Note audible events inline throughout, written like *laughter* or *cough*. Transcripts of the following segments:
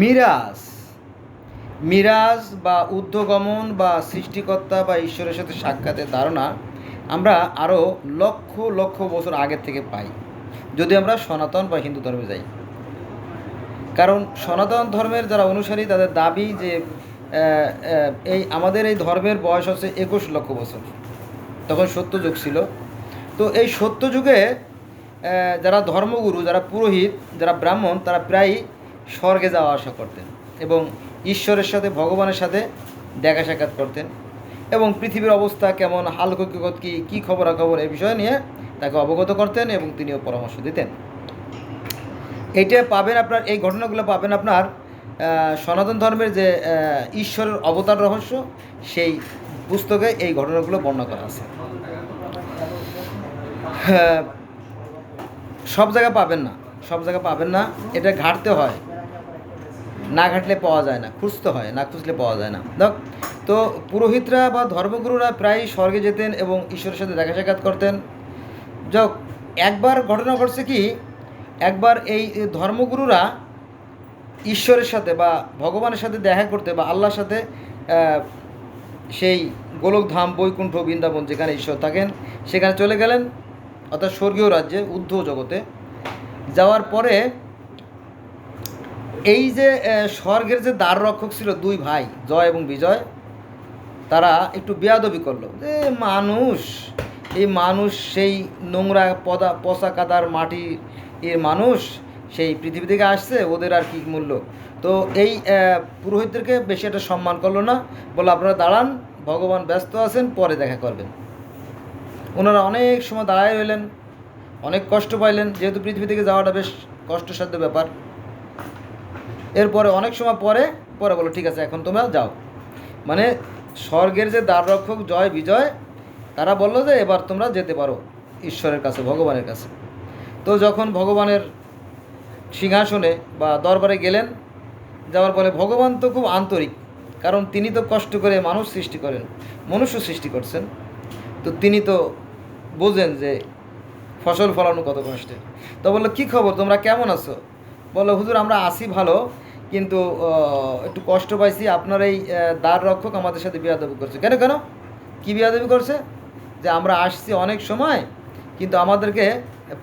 মিরাজ। মিরাজ বা ঊর্ধ্বগমন বা সৃষ্টিকর্তা বা ঈশ্বরের সাথে সাক্ষাতের ধারণা আমরা আরও লক্ষ লক্ষ বছর আগের থেকে পাই, যদি আমরা সনাতন বা হিন্দু ধর্মে যাই। কারণ সনাতন ধর্মের যারা অনুসারী, তাদের দাবি যে এই আমাদের এই ধর্মের বয়স হচ্ছে একুশ লক্ষ বছর। তখন সত্য যুগ ছিল। তো এই সত্য যুগে যারা ধর্মগুরু, যারা পুরোহিত, যারা ব্রাহ্মণ, তারা প্রায়ই স্বর্গে যাওয়া আসা করতেন এবং ঈশ্বরের সাথে ভগবানের সাথে দেখা সাক্ষাৎ করতেন এবং পৃথিবীর অবস্থা কেমন হাল হকিকত কী কী খবরাখবর এই বিষয় নিয়ে তাকে অবগত করতেন এবং তিনিও পরামর্শ দিতেন। এইটা পাবেন আপনার এই ঘটনাগুলো পাবেন আপনার সনাতন ধর্মের যে ঈশ্বরের অবতার রহস্য সেই পুস্তকে এই ঘটনাগুলো বর্ণনা করা আছে। হ্যাঁ, সব জায়গায় পাবেন না সব জায়গায় পাবেন না এটা ঘাটতে হয়। না ঘাটলে পাওয়া যায় না, খুঁজতে হয়, না খুঁজলে পাওয়া যায় না। দেখ, তো পুরোহিতরা বা ধর্মগুরুরা প্রায়ই স্বর্গে যেতেন এবং ঈশ্বরের সাথে দেখা সাক্ষাৎ করতেন যাক একবার ঘটনা ঘটছে কি, একবার এই ধর্মগুরুরা ঈশ্বরের সাথে বা ভগবানের সাথে দেখা করতে বা আল্লাহর সাথে সেই গোলকধাম, বৈকুণ্ঠ বৃন্দাবন যেখানে ঈশ্বর থাকেন, সেখানে চলে গেলেন, অর্থাৎ স্বর্গীয় রাজ্যে উদ্ধ জগতে। যাওয়ার পরে এই যে স্বর্গের যে দ্বার রক্ষক ছিল দুই ভাই, জয় এবং বিজয়, তারা একটু বেয়াদবি করল। যে মানুষ, এই মানুষ সেই নোংরা পদা পচা কাদার মাটি এর মানুষ সেই পৃথিবী থেকে আসছে, ওদের আর কি মূল্য? তো এই পুরোহিতদেরকে বেশি একটা সম্মান করল না বলে আপনারা দাঁড়ান, ভগবান ব্যস্ত আছেন, পরে দেখা করবেন। ওনারা অনেক সময় দাঁড়ায় রইলেন, অনেক কষ্ট পাইলেন, যেহেতু পৃথিবী থেকে যাওয়াটা বেশ কষ্টসাধ্য ব্যাপার। এরপরে অনেক সময় পরে পরে বলো, ঠিক আছে, এখন তোমরা যাও। মানে স্বর্গের যে দ্বাররক্ষক জয়, বিজয়, তারা বলল যে এবার তোমরা যেতে পারো ঈশ্বরের কাছে, ভগবানের কাছে। তো যখন ভগবানের সিংহাসনে বা দরবারে গেলেন, যাওয়ার পরে ভগবান তো খুব আন্তরিক, কারণ তিনি তো কষ্ট করে মানুষ সৃষ্টি করেন, মনুষ্য সৃষ্টি করছেন। তো তিনি তো বোঝেন যে ফসল ফলানো কত কষ্টের। তো বলল, কী খবর? তোমরা কেমন আছো? বলল, হুজুর, আমরা আসি ভালো কিন্তু একটু কষ্ট পাইছি। আপনার এই দ্বার রক্ষক আমাদের সাথে বিয়াদবি করছে। কেন কেন? কী বিয়াদবি করছে? যে আমরা আসছি অনেক সময়, কিন্তু আমাদেরকে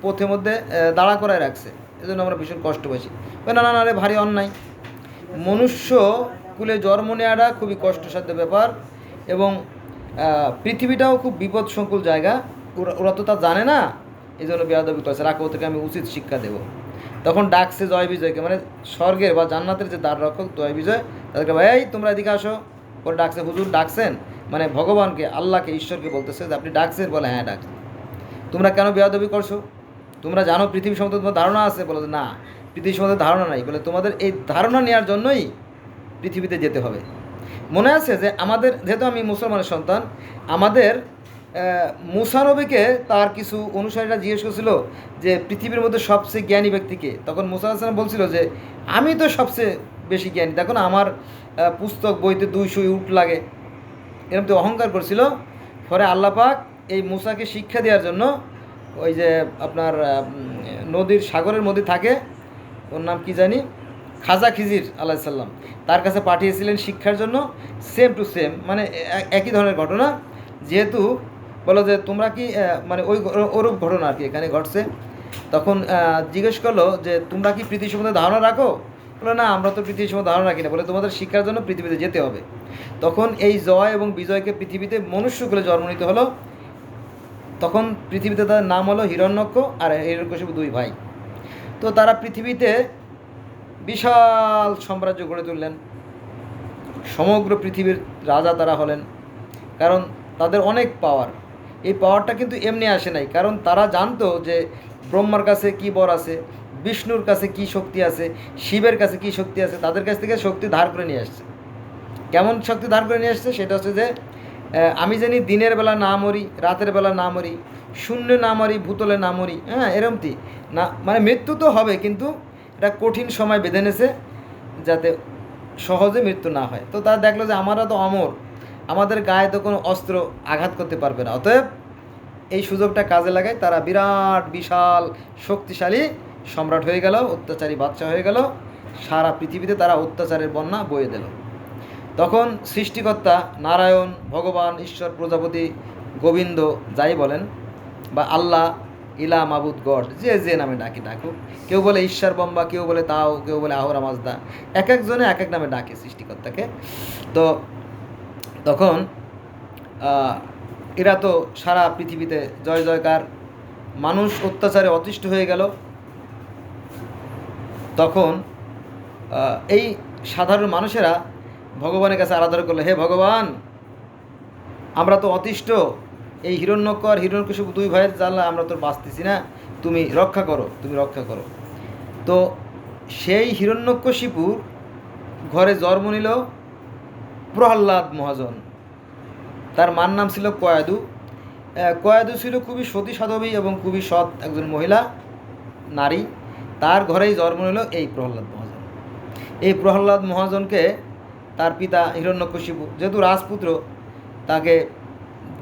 পথে মধ্যে দাঁড়া করায় রাখছে। এজন্য আমরা ভীষণ কষ্ট পাইছি। না না না, রে, ভারী অন্যায়। মনুষ্য কুলে জন্ম নেওয়াটা খুবই কষ্টসাধ্য ব্যাপার এবং পৃথিবীটাও খুব বিপদ সংকুল জায়গা। ওরা তো তা জানে না। এই জন্য বেয়াদবি করছে। রাখো থেকে আমি উচিত শিক্ষা দেব। তখন ডাকছে জয় বিজয়কে মানে স্বর্গের বা জান্নাতের যে দ্বার রক্ষক জয় বিজয়, তাদেরকে ভাই এই তোমরা এদিকে আসো। পরে ডাকছে, হুজুর ডাকছেন? মানে ভগবানকে, আল্লাহকে, ঈশ্বরকে বলতেছে যে, আপনি ডাকছেন? বলে হ্যাঁ ডাকছেন তোমরা কেন বেয়াদবি করছ? তোমরা জানো পৃথিবী সম্বন্ধে তোমার ধারণা আছে? বলে, না পৃথিবী সম্বন্ধে ধারণা নাই। বলে, তোমাদের এই ধারণা নেওয়ার জন্যই পৃথিবীতে যেতে হবে। মনে আছে যে, আমাদের, যেহেতু আমি মুসলমানের সন্তান, আমাদের আহ, মুসা নবীকে তার কিছু অনুসারীরা জিজ্ঞেস করছিল যে পৃথিবীর মধ্যে সবচেয়ে জ্ঞানী ব্যক্তিকে। তখন মুসা হাসান বলছিল যে আমি তো সবচেয়ে বেশি জ্ঞানী। দেখো না আমার পুস্তক বইতে দুইশো উট লাগে। এরকম তো অহংকার করছিল। পরে আল্লাপাক এই মুসাকে শিক্ষা দেওয়ার জন্য ওই যে আপনার নদীর সাগরের মধ্যে থাকে ওর নাম কি জানি? খাজা খিজির আলাইসাল্লাম তার কাছে পাঠিয়েছিলেন শিক্ষার জন্য। সেম টু সেম মানে একই ধরনের ঘটনা। যেহেতু বলো যে তোমরা কি মানে ওই ওরূপ ঘটনা আর কি এখানে ঘটছে। তখন জিজ্ঞেস করল যে, তোমরা কি পৃথিবী সম্বন্ধে ধারণা রাখো? বলে, না, আমরা তো পৃথিবীর সম্বন্ধে ধারণা রাখি না। বলে, তোমাদের শিক্ষার জন্য পৃথিবীতে যেতে হবে। তখন এই জয় এবং বিজয়কে পৃথিবীতে মনুষ্য মনুষ্যকুলে জন্ম নিতে হলো। তখন পৃথিবীতে তাদের নাম হলো হিরণ্যক্ষ আর হিরণ্যকশিপু দুই ভাই। তো তারা পৃথিবীতে বিশাল সাম্রাজ্য গড়ে তুললেন। সমগ্র পৃথিবীর রাজা তারা হলেন। কারণ তাদের অনেক পাওয়ার এই পাওয়ারটা কিন্তু এমনি আসে নাই। কারণ তারা জানতো যে ব্রহ্মার কাছে কি বর আছে, বিষ্ণুর কাছে কি শক্তি আছে, শিবের কাছে কি শক্তি আছে, তাদের কাছ থেকে শক্তি ধার করে নিয়ে আসছে। কেমন শক্তি ধার করে নিয়ে আসছে? সেটা হচ্ছে যে আমি জানি দিনের বেলা না মরি, রাতের বেলা না মরি, শূন্য না মরি, ভূতলে না মরি হ্যাঁ এরমটি না মানে মৃত্যু তো হবে, কিন্তু এটা কঠিন সময় বেঁধে নেছে যাতে সহজে মৃত্যু না হয়। তো তারা দেখল যে আমরা তো অমর। আমাদের গায়ে তো কোনো অস্ত্র আঘাত করতে পারবে না। অতএব এই সুযোগটা কাজে লাগায় তারা বিরাট, বিশাল, শক্তিশালী সম্রাট হয়ে গেল, অত্যাচারী বাচ্চা হয়ে গেল, সারা পৃথিবীতে তারা অত্যাচারের বন্যা বয়ে দিল। তখন সৃষ্টিকর্তা নারায়ণ, ভগবান, ঈশ্বর, প্রজাপতি, গোবিন্দ যাই বলেন, বা আল্লাহ, ইলা, মাবুদ, গড, যে যে নামে ডাকে, ডাকুক। কেউ বলে ঈশ্বর বম্বা, কেউ বলে তাও, কেউ বলে আহরা মাজদা। এক একজনে এক এক নামে ডাকে সৃষ্টিকর্তাকে। তো তখন এরা তো সারা পৃথিবীতে জয় জয়কার, মানুষ অত্যাচারে অতিষ্ঠ হয়ে গেল। তখন এই সাধারণ মানুষেরা ভগবানের কাছে আরাধনা করল, হে ভগবান, আমরা তো অতিষ্ঠ, এই হিরণ্যকর হিরণ্যকশিপু দুই ভাইয়ের জ্বালা আমরা তো বাঁচতেছি না, তুমি রক্ষা করো, তুমি রক্ষা করো। তো সেই হিরণ্যকশিপুর ঘরে জন্ম নিল প্রহ্লাদ মহাজন। তার মার নাম ছিল কয়াদু। কয়াদু ছিল খুবই সতী সাধবী এবং খুবই সৎ একজন মহিলা, নারী। তার ঘরেই জন্ম নিল এই প্রহ্লাদ মহাজন। এই প্রহ্লাদ মহাজনকে তার পিতা হিরণ্যকশিপু, যেহেতু রাজপুত্র, তাকে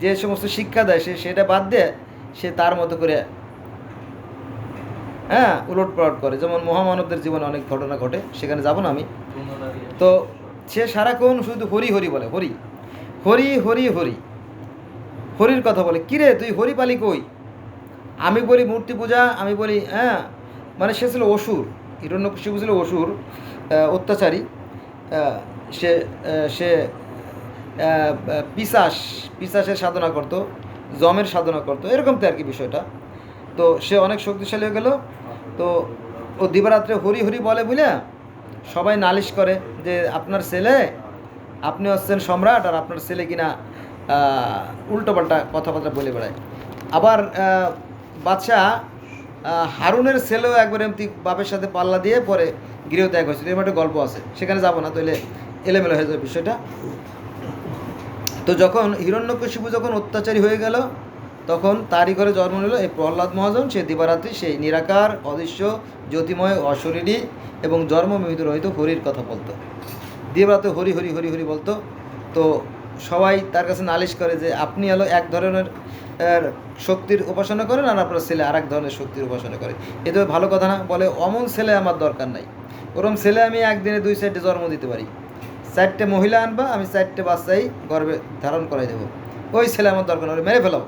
যে সমস্ত শিক্ষা দেয়, সে সেটা বাদ দিয়ে সে তার মতো করে হ্যাঁ উলট পালট করে। যেমন মহামানবদের জীবনে অনেক ঘটনা ঘটে, সেখানে যাব না আমি। তো সে সারাক্ষণ শুধু হরি হরি বলে, হরি হরি হরি হরি। হরির কথা বলে, কিরে, তুই হরি পালি কই? আমি বলি, মূর্তি পূজা। আমি বলি হ্যাঁ। মানে সে ছিল অসুর হিরণ্যকশিপু ছিল অসুর অত্যাচারী। সে সে পিসাস, পিসাসের সাধনা করত, জমের সাধনা করত, এরকম তো আর কি বিষয়টা। তো সে অনেক শক্তিশালী হয়ে গেল। তো ও দিবারাত্রে হরি হরি বলে বুঝলে? সবাই নালিশ করে যে আপনার ছেলে, আপনি হচ্ছেন সম্রাট আর আপনার ছেলে কিনা উল্টোপাল্টা কথাবার্তা বলে বেড়ায়। আবার বাদশাহ হারুনের ছেলেও একবার এমতি বাপের সাথে পাল্লা দিয়ে পরে গৃহত্যাগ হয়েছিল এরকম একটা গল্প আছে। সেখানে যাব না তাহলে এলোমেলো হয়ে যাবে বিষয়টা। তো যখন হিরণ্যকশিপু যখন অত্যাচারী হয়ে গেল তখন তারই ঘরে জন্ম নিল এই প্রহ্লাদ মহাজন, সে দিবারাত্রি সেই নিরাকার, অদৃশ্য, জ্যোতিময়, অশরীরী এবং জন্মমিহিত রহিত হরির কথা বলতো। দিবারাত্রে হরি হরি হরি হরি বলতো। তো সবাই তার কাছে নালিশ করে যে, আপনি হলো এক ধরনের শক্তির উপাসনা করেন আর আপনার ছেলে আর এক ধরনের শক্তির উপাসনা করে। এ তো ভালো কথা না, বলে অমন ছেলে আমার দরকার নাই। ওরম ছেলে আমি একদিনে দুই সাইডে জন্ম দিতে পারি। চারটে মহিলা আনবা, আমি চারটে বাচ্চাই গর্ভে ধারণ করাই দেবো। ওই ছেলে আমার দরকার হলে মেরে ফেলাও।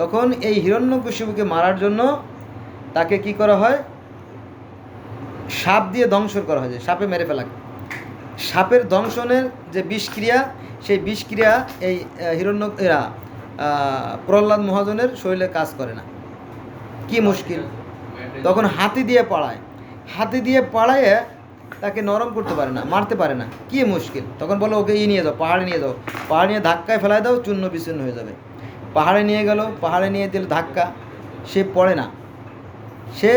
তখন এই হিরণ্যকশিপুকে মারার জন্য তাকে কি করা হয়? সাপ দিয়ে দংশন করা হয় সাপে মেরে ফেলা। সাপের দংশনের যে বিষক্রিয়া, সেই বিষক্রিয়া এই হিরণ্য, এরা প্রহ্লাদ মহাজনের শরীরে কাজ করে না। কি মুশকিল। তখন হাতি দিয়ে পাড়ায় হাতি দিয়ে পাড়ায় তাকে নরম করতে পারে না, মারতে পারে না। কি মুশকিল। তখন বলো, ওকে, ই নিয়ে যাও, পাহাড়ে নিয়ে যাও। পাহাড়ে নিয়ে ধাক্কায় ফেলায় দাও, চূর্ণ বিচ্ছিন্ন হয়ে যাবে। পাহাড়ে নিয়ে গেল, পাহাড়ে নিয়ে দিল ধাক্কা, সে পড়ে না। সে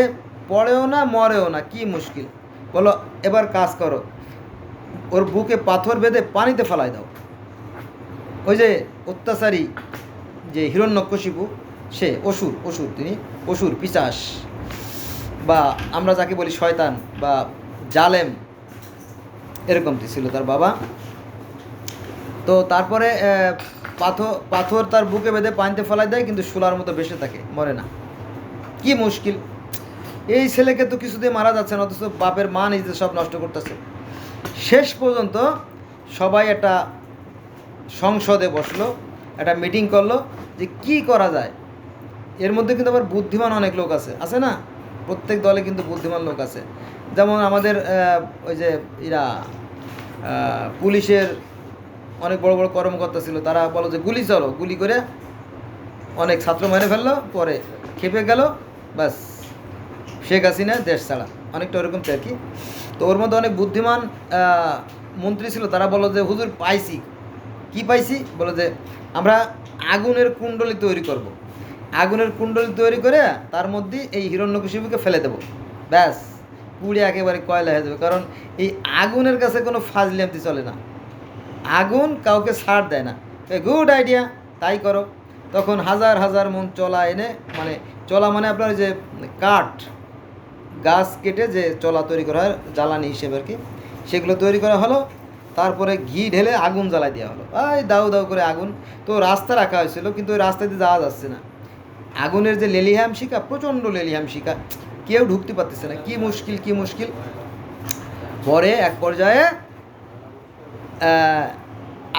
পড়েও না, মরেও না, কি মুশকিল। বলো, এবার কাজ করো। ওর বুকে পাথর বেঁধে পানিতে ফেলাই দাও। ওই যে অত্যাচারী যে হিরণ্যকশিপু, সে অসুর অসুর তিনি, অসুর পিচাস বা আমরা যাকে বলি শয়তান বা জালেম, এরকমটি ছিল তার বাবা। তো তারপরে পাথর পাথর তার বুকে বেঁধে পানিতে ফেলাই দেয়, কিন্তু শোলার মতো বেসে থাকে, মরে না। কি মুশকিল। এই ছেলেকে তো কিছুতেই মারা যাচ্ছে না, অথচ বাপের মা নিজে সব নষ্ট করতেছে। শেষ পর্যন্ত সবাই একটা সংসদে বসল, একটা মিটিং করল, যে কি করা যায়? এর মধ্যে কিন্তু আবার বুদ্ধিমান অনেক লোক আছে আছে না? প্রত্যেক দলে কিন্তু বুদ্ধিমান লোক আছে। যেমন আমাদের ওই যে এরা পুলিশের অনেক বড় বড় কর্মকর্তা ছিল, তারা বলো যে গুলি চলো, গুলি করে অনেক ছাত্র মেরে ফেলল, পরে খেপে গেল, ব্যাস। শেখ হাসিনা দেশ ছাড়া। অনেকটা ওরকম আর কি। তো ওর মধ্যে অনেক বুদ্ধিমান মন্ত্রী ছিল, তারা বলল যে, হুজুর, পাইছি। কি পাইছি? বলো যে, আমরা আগুনের কুণ্ডলী তৈরি করব। আগুনের কুণ্ডলী তৈরি করে তার মধ্যে এই হিরণ্যকশিপুকে ফেলে দেবো। ব্যাস। পুড়ে একেবারে কয়লা হয়ে যাবে। কারণ এই আগুনের কাছে কোনো ফাজলিয়ামতি চলে না। আগুন কাউকে ছাড় দেয় না। গুড আইডিয়া তাই করো। তখন হাজার হাজার মন চলা এনে মানে চলা মানে আপনার যে কাঠ, গাছ কেটে যে চলা তৈরি করা হয়, জ্বালানি হিসেবে আর কি, সেগুলো তৈরি করা হলো। তারপরে ঘি ঢেলে আগুন জ্বালাই দেওয়া হলো। এই দাউ দাউ করে আগুন। তো রাস্তা রাখা হয়েছিল, কিন্তু ওই রাস্তা দিয়ে যাওয়া যাচ্ছে না। আগুনের যে লেলিহাম শিকা প্রচণ্ড লেলিহাম শিকা কেউ ঢুকতে পারতেছে না। কি মুশকিল কি মুশকিল। পরে এক পর্যায়ে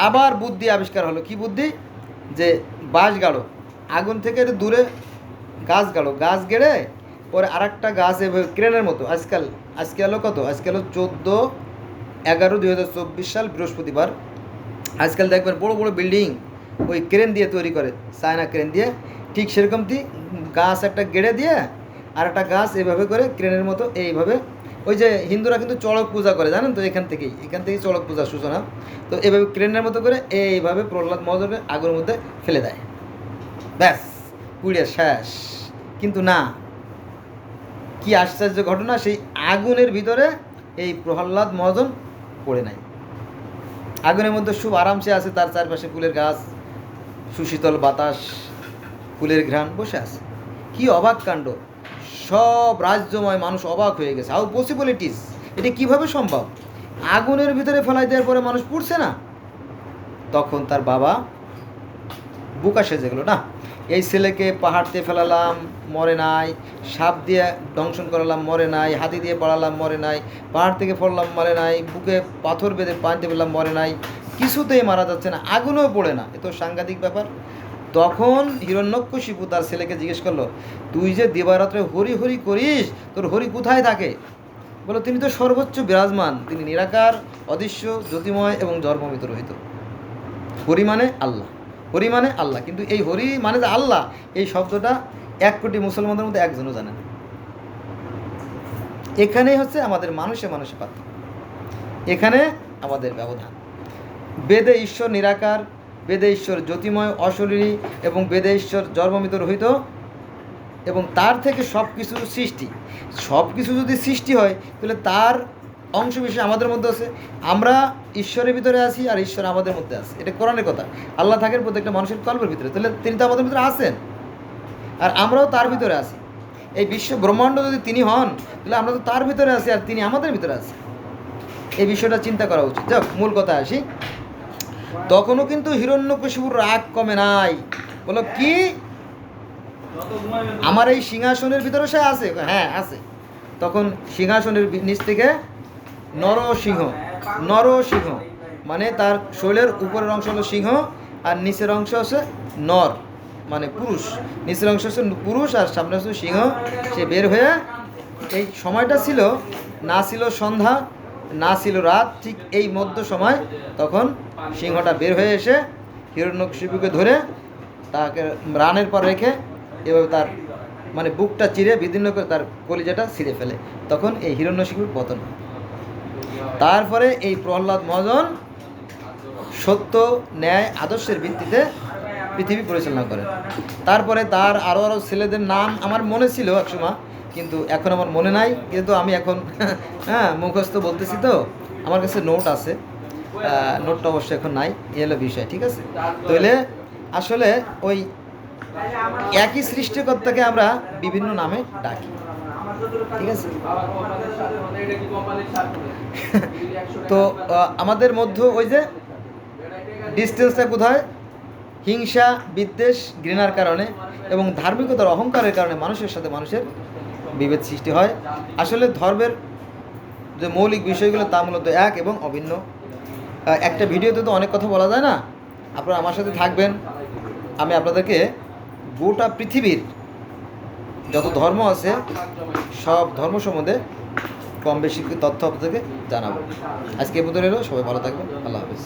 আবার বুদ্ধি আবিষ্কার হলো। কি বুদ্ধি? যে বাঁশ গাড়ো। আগুন থেকে একটু দূরে গাছ গাড়ো। গাছ গেড়ে পরে আর একটা গাছ এভাবে ক্রেনের মতো। আজকাল, আজকে হলো কত? আজকে হলো চোদ্দ এগারো দুই হাজার চব্বিশ সাল বৃহস্পতিবার। আজকাল দেখবেন বড় বড় বিল্ডিং ওই ক্রেন দিয়ে তৈরি করে, চায়না ক্রেন দিয়ে। ঠিক সেরকম সেরকমটি গাছ একটা গেড়ে দিয়ে আর একটা গাছ এভাবে করে ক্রেনের মতো এইভাবে ওই যে হিন্দুরা কিন্তু চড়ক পূজা করে, জানেন তো এখান থেকেই এখান থেকেই চড়ক পূজার সূচনা। তো এভাবে ক্রেনের মতো করে এইভাবে প্রহ্লাদ মহাজনকে আগুনের মধ্যে ফেলে দেয়। ব্যাস পুড়ে শেষ। কিন্তু না, কি আশ্চর্য ঘটনা, সেই আগুনের ভিতরে এই প্রহ্লাদ মহাজন পড়ে নাই। আগুনের মধ্যে খুব আরামসে আছে, তার চারপাশে ফুলের গাছ, সুশীতল বাতাস, ফুলের ঘ্রাণ, বসে আছে। কি অবাক কাণ্ড। সব রাজ্যময় মানুষ অবাক হয়ে গেছে। হাউ পসিবল ইট এটা কীভাবে সম্ভব? আগুনের ভিতরে ফেলাই দেওয়ার পরে মানুষ পুড়ছে না? তখন তার বাবা বুকা সেজে গেলো, না, এই ছেলেকে পাহাড়তে ফেলালাম, মরে নাই। সাপ দিয়ে দংশন করালাম, মরে নাই। হাতি দিয়ে পড়ালাম মরে নাই। পাহাড় থেকে পড়লাম মরে নাই। বুকে পাথর বেঁধে পানিতে ফেললাম, মরে নাই। কিছুতেই মারা যাচ্ছে না, আগুনও পড়ে না। এ তো সাংঘাতিক ব্যাপার। তখন হিরণ্যকশিপু তার ছেলেকে জিজ্ঞেস করল, তুই যে দিবারাত্রে হরি হরি করিস, তোর হরি কোথায় থাকে? বলো, তিনি তো সর্বোচ্চ বিরাজমান, তিনি নিরাকার, অদৃশ্য জ্যোতিময় এবং জন্মমিত রহিত। হরি মানে আল্লাহ, হরি মানে আল্লাহ। কিন্তু এই হরি মানে যে আল্লাহ, এই শব্দটা এক কোটি মুসলমানদের মধ্যে একজনও জানে এখানেই হচ্ছে আমাদের মানুষে মানুষে পার্থক্য। এখানে আমাদের ব্যবধান। বেদে ঈশ্বর নিরাকার বেদে ঈশ্বর জ্যোতিময়, অশরীরী এবং বেদে ঈশ্বর জন্মমিত রহিত এবং তার থেকে সব কিছু সৃষ্টি। সব কিছু যদি সৃষ্টি হয়, তাহলে তার অংশ বিশেষ আমাদের মধ্যে আছে। আমরা ঈশ্বরের ভিতরে আছি আর ঈশ্বর আমাদের মধ্যে আছে। এটা কোরআনের কথা। আল্লাহ থাকেন প্রত্যেকটা মানুষের কল্পের ভিতরে। তাহলে তিনি তো আমাদের ভিতরে আছেন। আর আমরাও তার ভিতরে আছি। এই বিশ্ব ব্রহ্মাণ্ড যদি তিনি হন, তাহলে আমরা তো তার ভিতরে আছি আর তিনি আমাদের ভিতরে আছি এই বিষয়টা চিন্তা করা উচিত। যাক, মূল কথা আসি। তখনও কিন্তু হিরণ্যকশিপুর রাগ কমে নাই। বলো, কি? আমার এই সিংহাসনের ভিতরে সে আছে? হ্যাঁ আছে। তখন সিংহাসনের নিচ থেকে নরসিংহ নরসিংহ মানে তার শরীরের উপরের অংশ হলো সিংহ, আর নিচের অংশ হচ্ছে নর মানে পুরুষ। নিচের অংশ হচ্ছে পুরুষ, আর সামনে হচ্ছে সিংহ। সে বের হয়ে এই সময়টা ছিল, না ছিল সন্ধ্যা না ছিল রাত, ঠিক এই মধ্য সময় তখন সিংহটা বের হয়ে এসে হিরণ্যকশিপুকে ধরে তাকে রানের পর রেখে এভাবে তার মানে বুকটা চিরে বিদীর্ণ করে তার কলিজাটা ছিঁড়ে ফেলে। তখন এই হিরণ্যশিপুর পতন তারপরে এই প্রহ্লাদ মহাজন সত্য, ন্যায়, আদর্শের ভিত্তিতে পৃথিবী পরিচালনা করেন। তারপরে তার আরও আরও ছেলেদের নাম আমার মনে ছিল একসময় কিন্তু এখন আমার মনে নাই, কিন্তু আমি এখন *laughs* হ্যাঁ মুখস্থ বলতেছি তো, আমার কাছে নোট আছে নোটটা অবশ্যই এখন নাই এ হলো বিষয়, ঠিক আছে? তাহলে আসলে ওই একই সৃষ্টিকর্তাকে আমরা বিভিন্ন নামে ডাকি, ঠিক আছে? *laughs* তো আমাদের মধ্যে ওই যে ডিস্টেন্সটা কোথায়? হিংসা, বিদ্বেষ, ঘৃণার কারণে এবং ধার্মিকতার অহংকারের কারণে মানুষের সাথে মানুষের বিভেদ সৃষ্টি হয়। আসলে ধর্মের যে মৌলিক বিষয়গুলো তা মূলত এক এবং অভিন্ন। একটা ভিডিওতে তো অনেক কথা বলা যায় না? আপনারা আমার সাথে থাকবেন। আমি আপনাদেরকে গোটা পৃথিবীর যত ধর্ম আছে, সব ধর্ম সম্বন্ধে কম বেশি তথ্য আপনাদেরকে জানাব। আজকে এ পর্যন্ত সবাই ভালো থাকবেন। আল্লাহ হাফিজ।